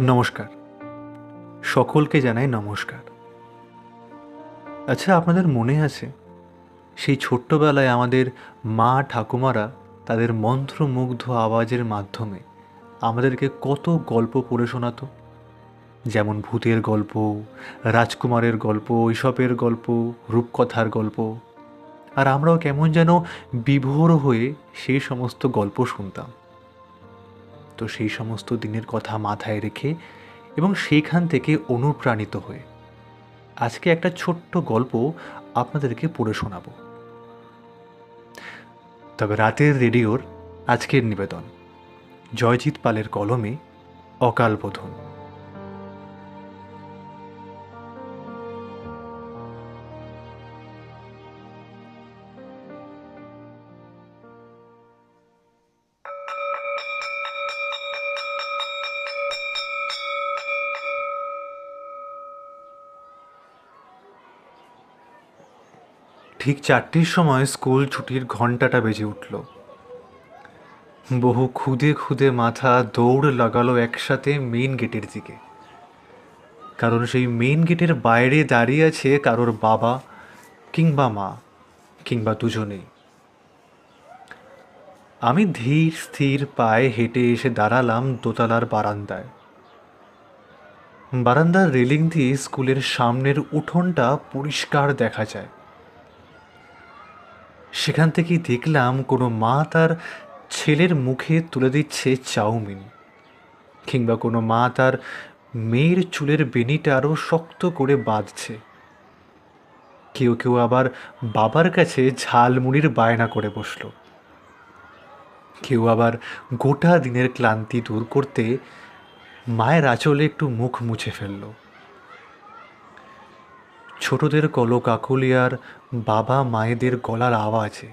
নমস্কার। সকলকে জানাই নমস্কার। আচ্ছা আপনাদের মনে আছে, সেই ছোট্টবেলায় আমাদের মা ঠাকুমারা তাদের মন্ত্রমুগ্ধ আওয়াজের মাধ্যমে আমাদেরকে কত গল্প পড়ে শোনাতো? যেমন ভূতের গল্প, রাজকুমারের গল্প ঈশপের গল্প, রূপকথার গল্প। আর আমরাও কেমন যেন বিভোর হয়ে সেই সমস্ত গল্প শুনতাম। তো সেই সমস্ত দিনের কথা মাথায় রেখে এবং সেইখান থেকে অনুপ্রাণিত হয়ে। আজকে একটা ছোট্ট গল্প আপনাদেরকে পড়ে শোনাব। তবে রাতের রেডিওর আজকের নিবেদন। জয়জিৎ পালের কলমে অকাল ঠিক চারটির সময় স্কুল ছুটির ঘন্টাটা বেজে উঠল। বহু খুদে খুদে মাথা দৌড় লাগালো একসাথে মেইন গেটের দিকে। কারণ সেই মেইন গেটের বাইরে দাঁড়িয়ে আছে কারোর বাবা কিংবা মা কিংবা দুজনেই। আমি ধীর স্থির পায়ে হেঁটে এসে দাঁড়ালাম দোতলার বারান্দায়। বারান্দার রেলিং দিয়ে স্কুলের সামনের উঠোনটা পরিষ্কার দেখা যায়। সেখান থেকেই দেখলাম কোনো মা তার ছেলের মুখে তুলে দিচ্ছে চাউমিন। কিংবা কোনো মা তার মেয়ের চুলের বেনিটা আরও শক্ত করে বাঁধছে। কেউ কেউ আবার বাবার কাছে ঝালমুড়ির বায়না করে বসল। কেউ আবার গোটা দিনের ক্লান্তি দূর করতে মায়ের আঁচলে একটু মুখ মুছে ফেলল। ছোটদের কলকাকলিয়ার বাবা মায়েদের গলার আওয়াজে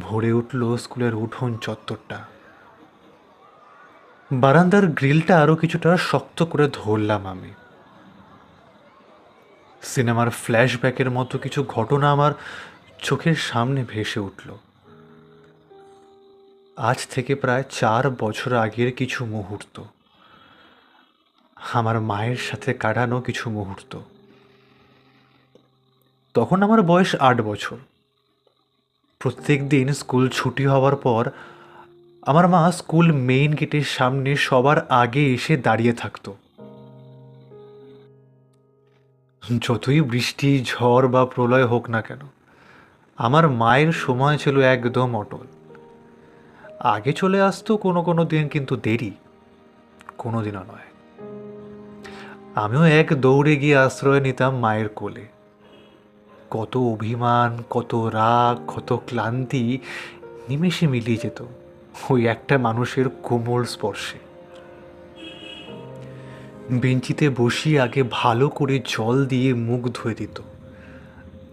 ভরে উঠল স্কুলের উঠোন চত্বরটা। বারান্দার গ্রিলটা আরও কিছুটা শক্ত করে ধরলাম আমি। সিনেমার ফ্ল্যাশব্যাকের মতো কিছু ঘটনা আমার চোখের সামনে ভেসে উঠল। আজ থেকে প্রায় চার বছর আগের কিছু মুহূর্ত। আমার মায়ের সাথে কাটানো কিছু মুহূর্ত। তখন আমার বয়স আট বছর। প্রত্যেক দিন স্কুল ছুটি হওয়ার পর আমার মা স্কুল মেইন গেটের সামনে সবার আগে এসে দাঁড়িয়ে থাকতো। যতই বৃষ্টি, ঝড় বা প্রলয় হোক না কেন, আমার মায়ের সময় ছিল একদম অটল। আগে চলে আসতো কোনো কোনো দিন কিন্তু দেরি, কোনো দিনও নয়। আমিও এক দৌড়ে গিয়ে আশ্রয় নিতাম মায়ের কোলে। কত অভিমান, কত রাগ, কত ক্লান্তি নিমেষে মিলিয়ে যেত ওই একটা মানুষের কোমল স্পর্শে। বেঞ্চিতে বসিয়ে আগে ভালো করে জল দিয়ে মুখ ধুয়ে দিত,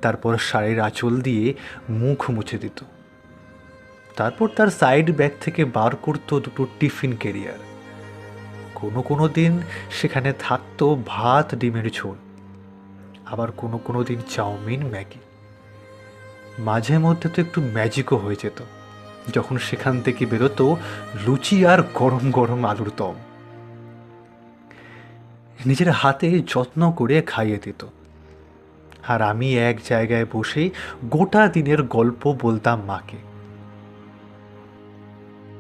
তারপর শাড়ির আঁচল দিয়ে মুখ মুছে দিত। তারপর তার সাইড ব্যাগ থেকে বার করতো দুটো টিফিন ক্যারিয়ার। কোনো কোনো দিন সেখানে থাকতো ভাত, ডিমের ঝোল। আবার কোনো কোনো দিন চাউমিন, ম্যাগি। মাঝে মধ্যে তো একটু ম্যাজিকও হয়ে যেত। যখন সেখান থেকে বেরোতো, লুচি আর গরম গরম আলুর দম। নিজের হাতে যত্ন করে খাইয়ে দিত। আর আমি এক জায়গায় বসে গোটা দিনের গল্প বলতাম মাকে।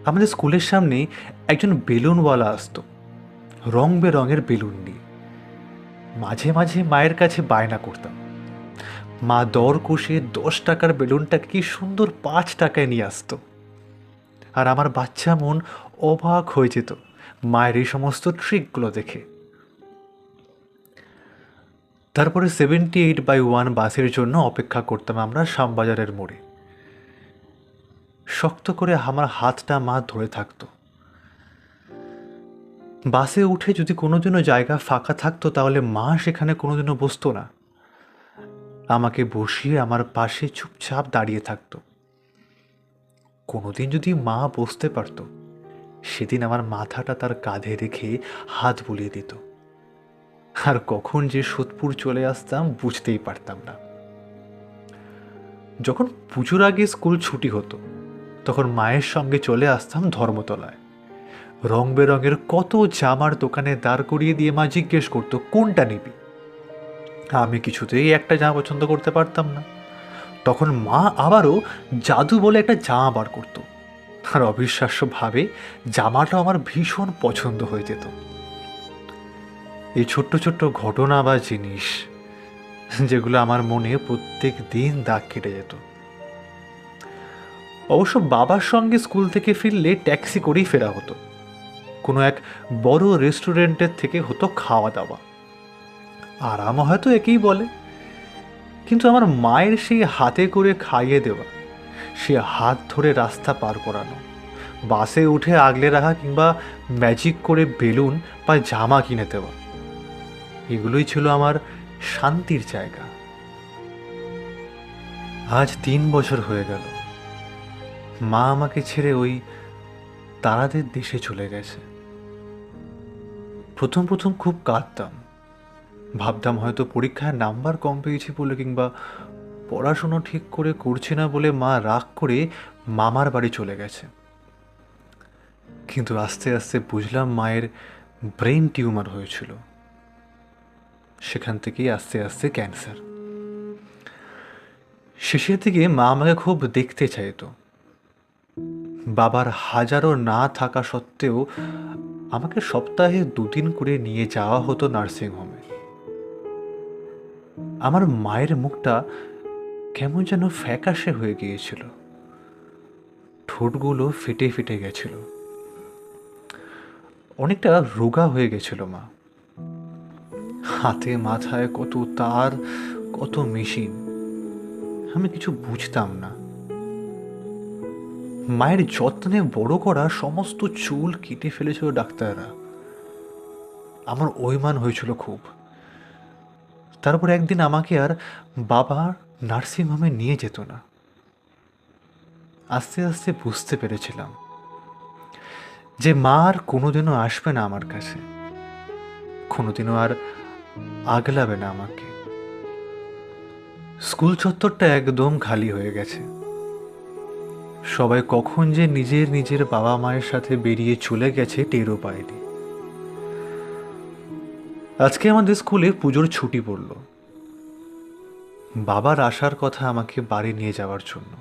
আমাদের স্কুলের সামনে একজন বেলুনওয়ালা আসতো। রং বেরঙের বেলুন নিয়ে। মাঝে মাঝে মায়ের কাছে বায়না করতাম। মা দর কষে দশ টাকার বেলুনটাকে কি সুন্দর পাঁচ টাকায় নিয়ে আসতো। আর আমার বাচ্চা মন অবাক হয়ে যেত মায়ের এই সমস্ত ট্রিকগুলো দেখে। তারপরে সেভেন্টি এইট বাই ওয়ান বাসের জন্য অপেক্ষা করতাম আমরা শ্যামবাজারের মোড়ে। শক্ত করে আমার হাতটা মা ধরে থাকতো। বাসে উঠে যদি কোনো কোনোদিনও জায়গা ফাঁকা থাকতো, তাহলে মা সেখানে কোনো কোনোদিনও বসতো না। আমাকে বসিয়ে আমার পাশে চুপচাপ দাঁড়িয়ে থাকতো। কোনোদিন যদি মা বসতে পারতো, সেদিন আমার মাথাটা তার কাঁধে রেখে হাত বুলিয়ে দিত। আর কখন যে সোদপুর চলে আসতাম বুঝতেই পারতাম না। যখন পুজোর আগে স্কুল ছুটি হতো, তখন মায়ের সঙ্গে চলে আসতাম ধর্মতলায়। রং বেরঙের কত জামার দোকানে দাঁড় করিয়ে দিয়ে মা জিজ্ঞেস করতো, কোনটা নিবি? আমি কিছুতেই একটা জামা পছন্দ করতে পারতাম না। তখন মা আবারও জাদু বলে একটা জামা বার করতো। আর অবিশ্বাস্যভাবে জামাটা আমার ভীষণ পছন্দ হয়ে যেত। এই ছোট্ট ছোট্ট ঘটনা বা জিনিস যেগুলো আমার মনে প্রত্যেক দিন দাগ কেটে যেত। অবশ্য বাবার সঙ্গে স্কুল থেকে ফিরলে ট্যাক্সি করেই ফেরা হতো। কোনো এক বড় রেস্টুরেন্টের থেকে হতো খাওয়া দাওয়া। আরাম হয়তো একেই বলে, কিন্তু আমার মায়ের সেই হাতে করে খাইয়ে দেওয়া, সে হাত ধরে রাস্তা পার করানো, বাসে উঠে আগলে রাখা কিংবা ম্যাজিক করে বেলুন বা জামা কিনে দেওয়া, এগুলোই ছিল আমার শান্তির জায়গা। আজ তিন বছর হয়ে গেল। মা আমাকে ছেড়ে ওই তারাদের দেশে চলে গেছে। প্রথম প্রথম খুব কাঁদতাম। ভাবতাম হয়তো পরীক্ষায় নাম্বার কম পেয়েছি বলে কিংবা পড়াশুনো ঠিক করে করছে না বলে মা রাগ করে মামার বাড়ি চলে গেছে। কিন্তু আস্তে আস্তে বুঝলাম মায়ের ব্রেন টিউমার হয়েছিল। সেখান থেকেই আস্তে আস্তে ক্যান্সার। শেষের দিকে মা আমাকে খুব দেখতে চাইতো। বাবার হাজারো না থাকা সত্ত্বেও আমাকে সপ্তাহে দুদিন করে নিয়ে যাওয়া হতো নার্সিংহোমে। আমার মায়ের মুখটা কেমন যেন ফ্যাকাশে হয়ে গিয়েছিল। ঠোঁটগুলো ফেটে ফেটে গেছিল। অনেকটা রোগা হয়ে গেছিল মা। হাতে মাথায় কত তার, কত মেশিন। আমি কিছু বুঝতাম না। মায়ের যত্নে বড় করা সমস্ত চুল কেটে ফেলেছিল ডাক্তাররা। আমার অভিমান হয়েছিল খুব। তারপর একদিন আমাকে আর বাবা নার্সিংহোমে নিয়ে যেত না। আস্তে আস্তে বুঝতে পেরেছিলাম যে মা আর কোনোদিনও আসবে না আমার কাছে। কোনোদিনও আর আগলাবে না আমাকে। স্কুল চত্বরটা একদম খালি হয়ে গেছে। সবাই কখন যে নিজের নিজের বাবা মায়ের সাথে বেরিয়ে চলে গেছে টেরও পায়নি। আজকে আমাদের স্কুলে পুজোর ছুটি পড়ল। বাবার আসার কথা আমাকে বাড়ি নিয়ে যাওয়ার জন্য।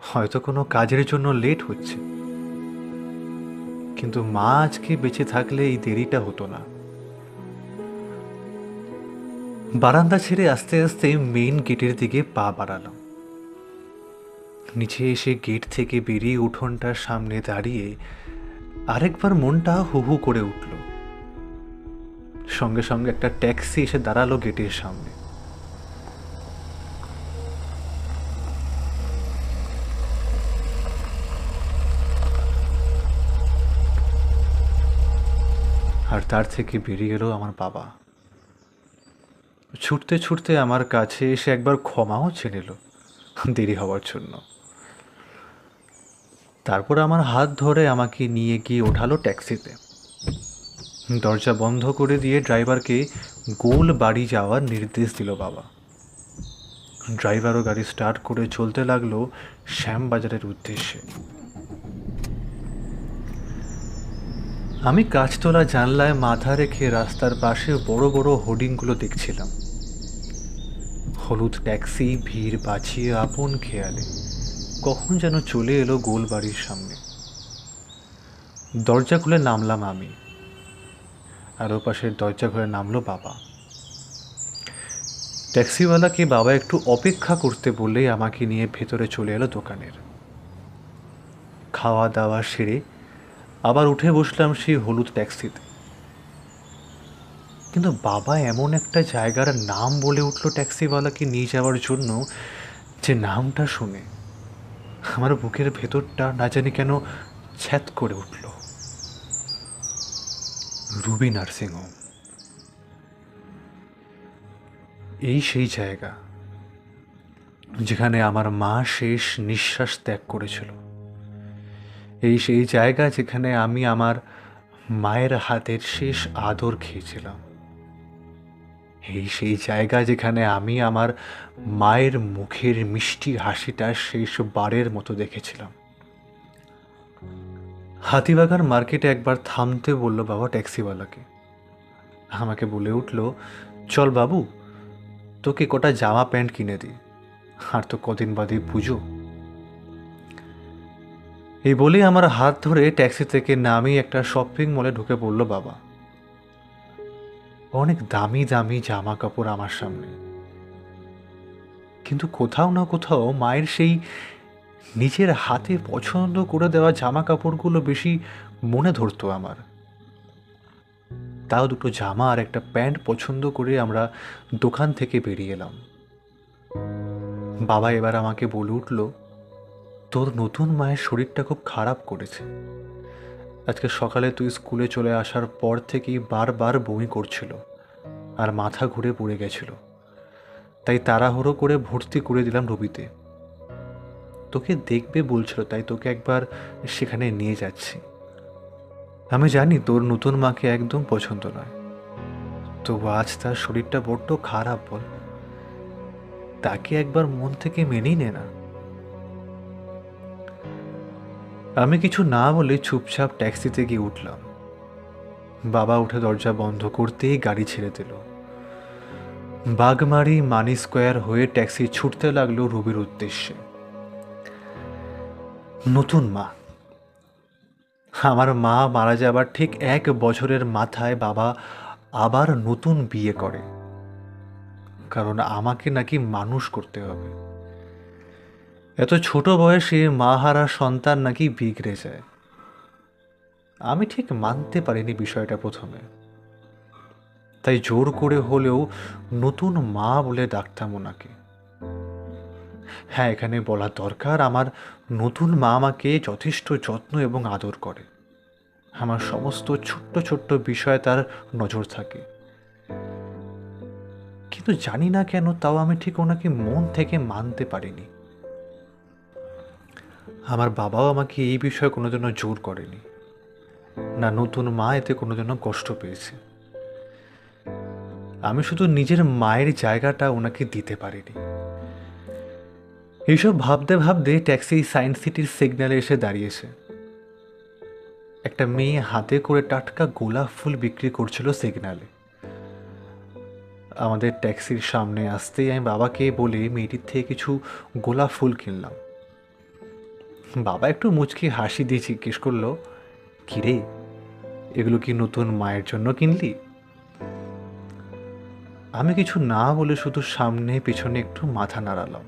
হয়তো কোনো কাজের জন্য লেট হচ্ছে। কিন্তু মা আজকে বেঁচে থাকলে এই দেরিটা হতো না। বারান্দা ছেড়ে আস্তে আস্তে মেইন গেটের দিকে পা বাড়ালাম। নিচে এসে গেট থেকে বেরিয়ে উঠোনটার সামনে দাঁড়িয়ে আরেকবার মনটা হু হু করে উঠল। সঙ্গে সঙ্গে একটা ট্যাক্সি এসে দাঁড়াল গেটের সামনে। আর তার থেকে বেরিয়ে এলো আমার বাবা। ছুটতে ছুটতে আমার কাছে এসে একবার ক্ষমাও চেয়ে নিল দেরি হওয়ার জন্য। তারপর আমার হাত ধরে আমাকে নিয়ে গিয়ে ওঠালো ট্যাক্সিতে। দরজা বন্ধ করে দিয়ে ড্রাইভারকে গোল বাড়ি যাওয়ার নির্দেশ দিল বাবা। ড্রাইভারও গাড়ি স্টার্ট করে চলতে লাগল শ্যামবাজারের উদ্দেশ্যে। আমি কাঁচতলা জানলায় মাথা রেখে রাস্তার পাশে বড় বড় হোর্ডিংগুলো দেখছিলাম। হলুদ ট্যাক্সি, ভিড় বাঁচিয়ে আপন খেয়ালে। কখন যেন চলে এলো গোল বাড়ির সামনে। দরজা খুলে নামলাম আমি। আর ও পাশের দরজা খুলে নামলো বাবা। ট্যাক্সিওয়ালাকে বাবা একটু অপেক্ষা করতে বললেই আমাকে নিয়ে ভেতরে চলে এলো দোকানের। খাওয়া দাওয়া সেরে আবার উঠে বসলাম সেই হলুদ ট্যাক্সিতে। কিন্তু বাবা এমন একটা জায়গার নাম বলে উঠল ট্যাক্সিওয়ালাকে নিয়ে যাওয়ার জন্য যে নামটা শুনে আমার বুকের ভেতরটা না জানি কেন ছ্যাত করে উঠল। Ruby nursing home. এই সেই জায়গা যেখানে আমার মা শেষ নিঃশ্বাস ত্যাগ করেছিল। এই সেই জায়গা যেখানে আমি আমার মায়ের হাতের শেষ আদর খেয়েছিলাম। এই সেই জায়গা যেখানে আমি আমার মায়ের মুখের মিষ্টি হাসিটা শেষ বারের মতো দেখেছিলাম। হাতিবাগান মার্কেটে একবার থামতে বলল বাবা ট্যাক্সিওয়ালাকে। আমাকে বলে উঠল, চল বাবু, তোকে কটা জামা প্যান্ট কিনে দিই, আর তো কদিন বাদে পুজো। এই বলেই আমার হাত ধরে ট্যাক্সি থেকে নামিয়ে একটা শপিং মলে ঢুকে পড়ল বাবা। অনেক দামি দামি জামা কাপড় আমার সামনে। কিন্তু কোথাও না কোথাও মায়ের সেই নিজের হাতে পছন্দ করে দেওয়া জামা কাপড়গুলো বেশি মনে ধরতো আমার। তাও দুটো জামা আর একটা প্যান্ট পছন্দ করে আমরা দোকান থেকে বেরিয়ে এলাম। বাবা এবার আমাকে বলে উঠল, তোর নতুন মায়ের শরীরটা খুব খারাপ করেছে। আজকে সকালে তুই স্কুলে চলে আসার পর থেকেই বারবার বমি করছিল আর মাথা ঘুরে পড়ে গেছিল। তাই তাড়াহুড়ো করে ভর্তি করে দিলাম রবিতে। তোকে দেখবে বলছিল, তাই তোকে একবার সেখানে নিয়ে যাচ্ছি। আমি জানি তোর নতুন মাকে একদম পছন্দ নয়। তবু আজ তার শরীরটা বড্ড খারাপ বল। তাকে একবার মন থেকে মেনেই নে না। আমি কিছু না বলে চুপচাপ ট্যাক্সিতে গিয়ে উঠলাম। বাবা উঠে দরজা বন্ধ করতেই গাড়ি ছেড়ে দিল। বাগমারি মানি স্কোয়ার হয়ে ট্যাক্সি ছুটতে লাগল রুবির উদ্দেশ্যে। নতুন মা। আমার মা মারা যাবার ঠিক এক বছরের মাথায় বাবা আবার নতুন বিয়ে করে। কারণ আমাকে নাকি মানুষ করতে হবে। এত ছোট বয়সে মা হারা সন্তান নাকি বিগড়ে যায়? আমি ঠিক মানতে পারিনি বিষয়টা প্রথমে। তাই জোর করে হলেও নতুন মা বলে ডাকতাম ওনাকে। হ্যাঁ এখানে বলা দরকার, আমার নতুন মা আমাকে যথেষ্ট যত্ন এবং আদর করে। আমার সমস্ত ছোট্ট ছোট্ট বিষয়ে তার নজর থাকে। কিন্তু জানি না কেন, তাও আমি ঠিক ওনাকে মন থেকে মানতে পারিনি। আমার বাবাও আমাকে এই বিষয়ে কোনো জন্য জোর করেনি। না, নতুন মা এতে কোনো জন্য কষ্ট পেয়েছে। আমি শুধু নিজের মায়ের জায়গাটা ওনাকে দিতে পারিনি। এইসব ভাবতে ভাবতে ট্যাক্সি সায়েন্স সিটির সিগন্যালে এসে দাঁড়িয়েছে। একটা মেয়ে হাতে করে টাটকা গোলাপ ফুল বিক্রি করছিল সিগন্যালে। আমাদের ট্যাক্সির সামনে আসতেই আমি বাবাকে বলে মেয়েটির থেকে কিছু গোলাপ ফুল কিনলাম। বাবা একটু মুচকি হাসি দিয়ে জিজ্ঞেস করল, কিরে, এগুলো কি নতুন মায়ের জন্য কিনলি? আমি কিছু না বলে শুধু সামনে পিছনে একটু মাথা নাড়ালাম।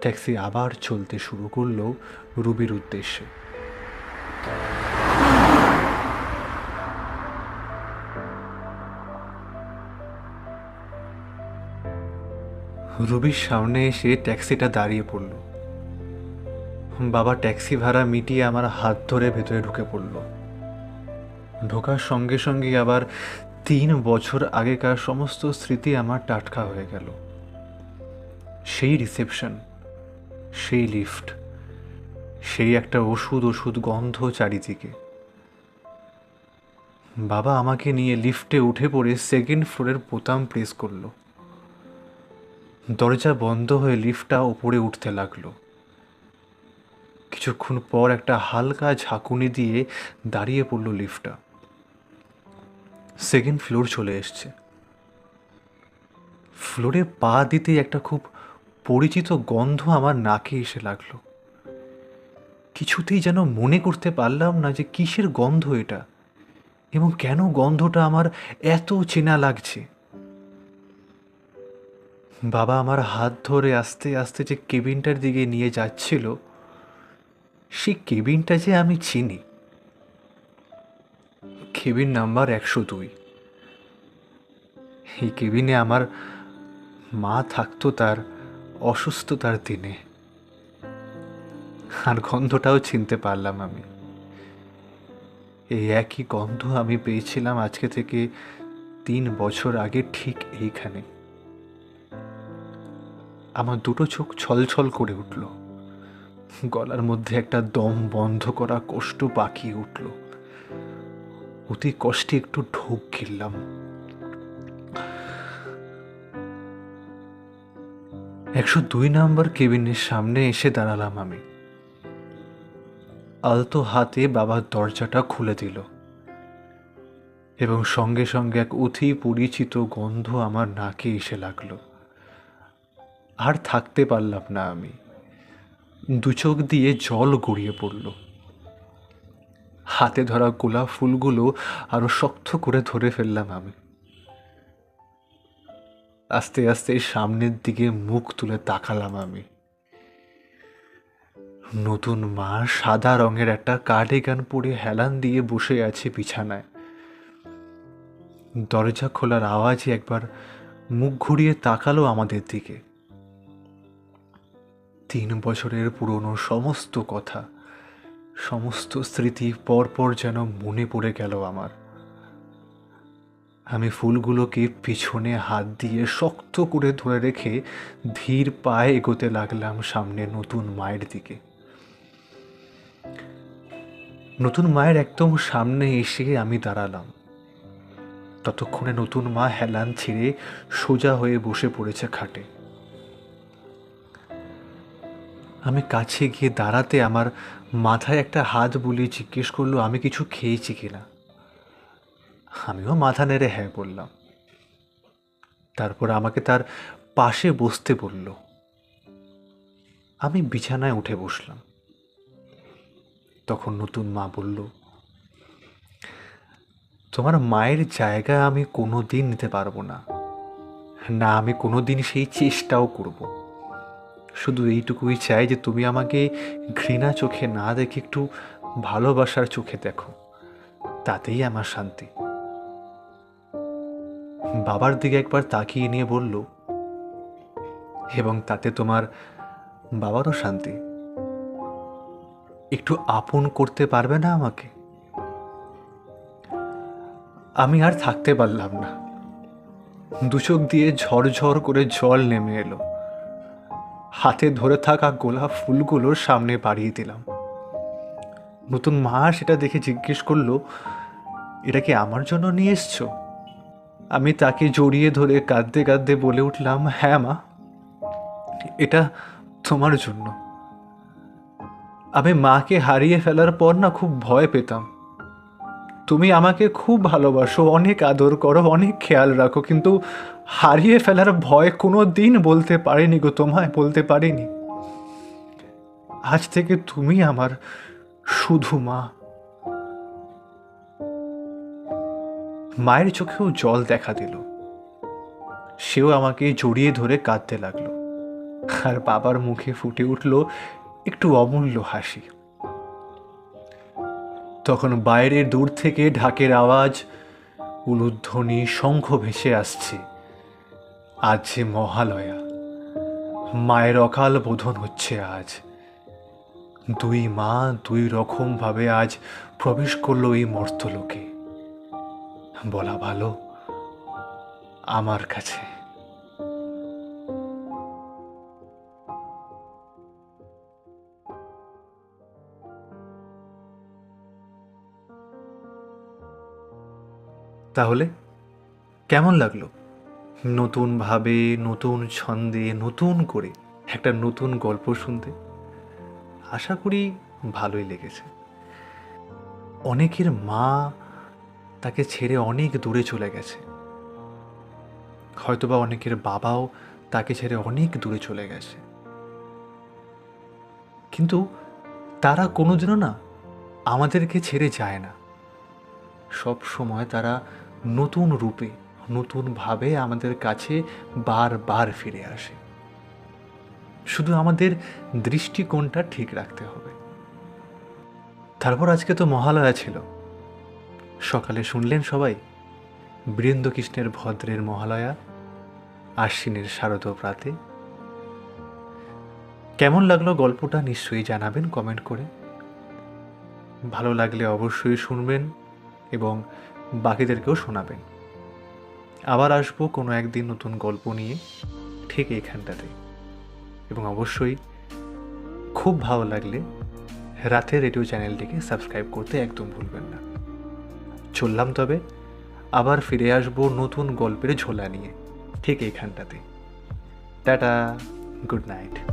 ট্যাক্সি আবার চলতে শুরু করল রুবির উদ্দেশ্যে। রুবির সামনে এসে ট্যাক্সিটা দাঁড়িয়ে পড়ল। বাবা ট্যাক্সি ভাড়া মিটিয়ে আমার হাত ধরে ভেতরে ঢুকে পড়ল। ঢোকার সঙ্গে সঙ্গে আবার তিন বছর আগেকার সমস্ত স্মৃতি আমার টাটকা হয়ে গেল। সেই রিসেপশন, সেই লিফট, সেই একটা ওষুধ ওষুধ গন্ধ চারিদিকে। বাবা আমাকে নিয়ে লিফটে উঠে পড়ে সেকেন্ড ফ্লোরের বোতাম প্রেস করল। দরজা বন্ধ হয়ে লিফটটা ওপরে উঠতে লাগল। কিছুক্ষণ পর একটা হালকা ঝাঁকুনি দিয়ে দাঁড়িয়ে পড়ল লিফটটা। সেকেন্ড ফ্লোর চলে এসছে। ফ্লোরে পা দিতেই একটা খুব পরিচিত গন্ধ আমার নাকে এসে লাগল। কিছুতেই যেন মনে করতে পারলাম না যে কিসের গন্ধ এটা এবং কেন গন্ধটা আমার এত চেনা লাগছে। বাবা আমার হাত ধরে আস্তে আস্তে যে কেবিনটার দিকে নিয়ে যাচ্ছিল সেই কেবিনটা যে আমি চিনি। কেবিন নাম্বার একশো দুই। এই কেবিনে আমার মা থাকতো তার অসুস্থতার দিনে। আর গন্ধটাও চিনতে পারলাম আমি। এই একই গন্ধ আমি পেয়েছিলাম আজকে থেকে তিন বছর আগে ঠিক এইখানে। আমার দুটো চোখ ছলছল করে উঠল। গলার মধ্যে একটা দম বন্ধ করা কষ্ট পাকিয়ে উঠল। অতি কষ্টে একটু ঢোক গিললাম। একশো দুই নাম্বার কেবিনের সামনে এসে দাঁড়ালাম আমি। আলতো হাতে বাবার দরজাটা খুলে দিল। এবং সঙ্গে সঙ্গে এক অতি পরিচিত গন্ধ আমার নাকে এসে লাগল। আর থাকতে পারলাম না আমি। দু চোখ দিয়ে জল গড়িয়ে পড়ল। হাতে ধরা গোলাপ ফুলগুলো আরও শক্ত করে ধরে ফেললাম আমি। আস্তে আস্তে সামনের দিকে মুখ তুলে তাকালাম আমি। নতুন মা সাদা রঙের একটা কার্ডিগান পরে হেলান দিয়ে বসে আছে বিছানায়। দরজা খোলার আওয়াজে একবার মুখ ঘুরিয়ে তাকালো আমাদের দিকে। তিন বছরের পুরনো সমস্ত কথা, সমস্ত স্মৃতি পরপর যেন মনে পড়ে গেল আমার। আমি ফুলগুলোকে পিছনে হাত দিয়ে শক্ত করে ধরে রেখে ধীর পায়ে এগোতে লাগলাম সামনে নতুন মায়ের দিকে। নতুন মায়ের একদম সামনে এসে আমি দাঁড়ালাম। ততক্ষণে নতুন মা হেলান ছিঁড়ে সোজা হয়ে বসে পড়েছে খাটে। আমি কাছে গিয়ে দাঁড়াতে আমার মাথায় একটা হাত বুলিয়ে জিজ্ঞেস করল, আমি কিছু খেয়েছি কিনা আমিও মাথা নেড়ে হ্যাঁ বললাম। তারপর আমাকে তার পাশে বসতে বলল। আমি বিছানায় উঠে বসলাম। তখন নতুন মা বলল, তোমার মায়ের জায়গা আমি কোনো দিন নিতে পারব না। না, আমি কোনো দিন সেই চেষ্টাও করব। শুধু এইটুকুই চাই যে তুমি আমাকে ঘৃণা চোখে না দেখে একটু ভালোবাসার চোখে দেখো। তাতেই আমার শান্তি। বাবার দিকে একবার তাকিয়ে নিয়ে বলল, এবং তাতে তোমার বাবারও শান্তি। একটু আপন করতে পারবে না আমাকে? আমি আর থাকতে পারলাম না। দুচোখ দিয়ে ঝরঝর করে জল নেমে এলো। হাতে ধরে থাকা গোলাপ ফুলগুলোর সামনে বাড়িয়ে দিলাম। নতুন মা সেটা দেখে জিজ্ঞেস করল, এটা কি আমার জন্য নিয়ে এসছো? আমি তাকে জড়িয়ে ধরে কাঁদতে কাঁদতে বলে উঠলাম হ্যাঁ মা, এটা তোমার জন্য। আমি মাকে হারিয়ে ফেলার পর না খুব ভয় পেতাম। তুমি আমাকে খুব ভালোবাসো, অনেক আদর করো, অনেক খেয়াল রাখো, কিন্তু হারিয়ে ফেলার ভয় কোনো দিন বলতে পারিনি গো তোমায়, বলতে পারিনি। আজ থেকে তুমি আমার শুধু মা। মায়ের চোখেও জল দেখা দিল। সেও আমাকে জড়িয়ে ধরে কাঁদতে লাগল। আর বাবার মুখে ফুটে উঠল একটু অমূল্য হাসি। তখন বাইরের দূর থেকে ঢাকের আওয়াজ উলুধ্বনি শঙ্খ ভেসে আসছে। আজ যে মহালয়া, মায়ের অকাল বোধন হচ্ছে আজ। দুই মা দুই রকম ভাবে আজ প্রবেশ করল এই মর্তলোকে। বলা ভালো আমার কাছে। তাহলে? কেমন লাগল? নতুনভাবে, নতুন ছন্দে, নতুন করে একটা নতুন গল্প শুনতে? আশা করি ভালোই লেগেছে। অনেকের মা তাকে ছেড়ে অনেক দূরে চলে গেছে। হয়তোবা অনেকের বাবাও তাকে ছেড়ে অনেক দূরে চলে গেছে। কিন্তু তারা কোনোদিনও না আমাদেরকে ছেড়ে যায় না। সব সময় তারা নতুন রূপে নতুনভাবে আমাদের কাছে বারবার ফিরে আসে। শুধু আমাদের দৃষ্টিকোণটা ঠিক রাখতে হবে। তারপর আজকে তো মহালয়া ছিল। সকালে শুনলেন সবাই, বীরেন্দ্রকৃষ্ণের ভদ্রের মহালয়া, আশ্বিনের শারদ প্রাতে। কেমন লাগল গল্পটা নিশ্চয়ই জানাবেন কমেন্ট করে। ভালো লাগলে অবশ্যই শুনবেন এবং বাকিদেরকেও শোনাবেন। আবার আসব কোনো একদিন নতুন গল্প নিয়ে ঠিক এইখানটাতে। এবং অবশ্যই খুব ভালো লাগলে রাতের রেডিও চ্যানেলটিকে সাবস্ক্রাইব করতে একদম ভুলবেন না। চললাম তবে আবার ফিরে আসব নতুন গল্পের ঝোলা নিয়ে ঠিক এইখানটাতে। Tata, good night.